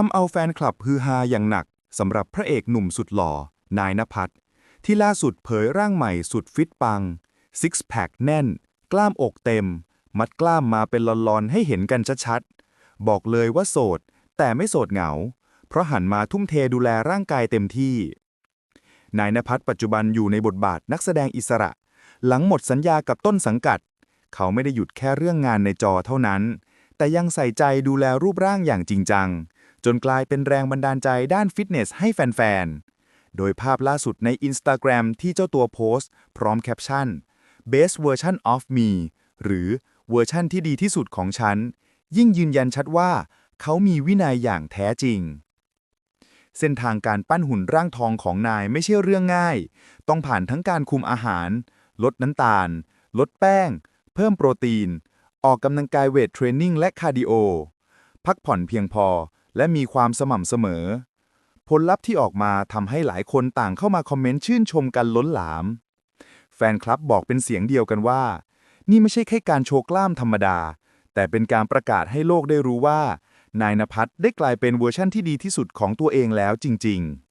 ทำเอาแฟนคลับฮือฮาอย่างหนักสำหรับพระเอกหนุ่มสุดหล่อ นายนภัสที่ล่าสุดเผยร่างใหม่สุดฟิตปังซิกแพคแน่น กล้ามอกเต็ม มัดกล้ามมาเป็นลอนๆ ให้เห็นกันชัดๆ บอกเลยว่าโสด แต่ไม่โสดเหงา เพราะหันมาทุ่มเทดูแลร่างกายเต็มที่ นายนภัสปัจจุบันอยู่ในบทบาทนักแสดงอิสระ หลังหมดสัญญากับต้นสังกัด เขาไม่ได้หยุดแค่เรื่องงานในจอเท่านั้น แต่ยังใส่ใจดูแลรูปร่างอย่างจริงจัง จนกลายเป็นแรงบันดาลใจด้านฟิตเนสให้แฟนๆ โดยภาพล่าสุดใน Instagram ที่เจ้าตัวโพสต์ พร้อมแคปชั่น Best version of me หรือเวอร์ชั่นที่ดีที่สุดของฉัน ยิ่งยืนยันชัดว่า เขามีวินัยอย่างแท้จริง เส้นทางการปั้นหุ่นร่างทองของนายไม่ใช่เรื่องง่าย ต้องผ่านทั้งการคุมอาหาร ลดน้ำตาล ลดแป้ง เพิ่มโปรตีน ออกกำลังกายเวทเทรนนิ่งและคาร์ดิโอ พักผ่อนเพียงพอ และมีความสม่ำเสมอ ผลลัพธ์ที่ออกมาทำให้หลายคนต่างเข้ามาคอมเมนต์ชื่นชมกันล้นหลาม แฟนคลับบอกเป็นเสียงเดียวกันว่า นี่ไม่ใช่แค่การโชว์กล้ามธรรมดา แต่เป็นการประกาศให้โลกได้รู้ว่า นายนภัสได้กลายเป็นเวอร์ชั่นที่ดีที่สุดของตัวเองแล้วจริง ๆ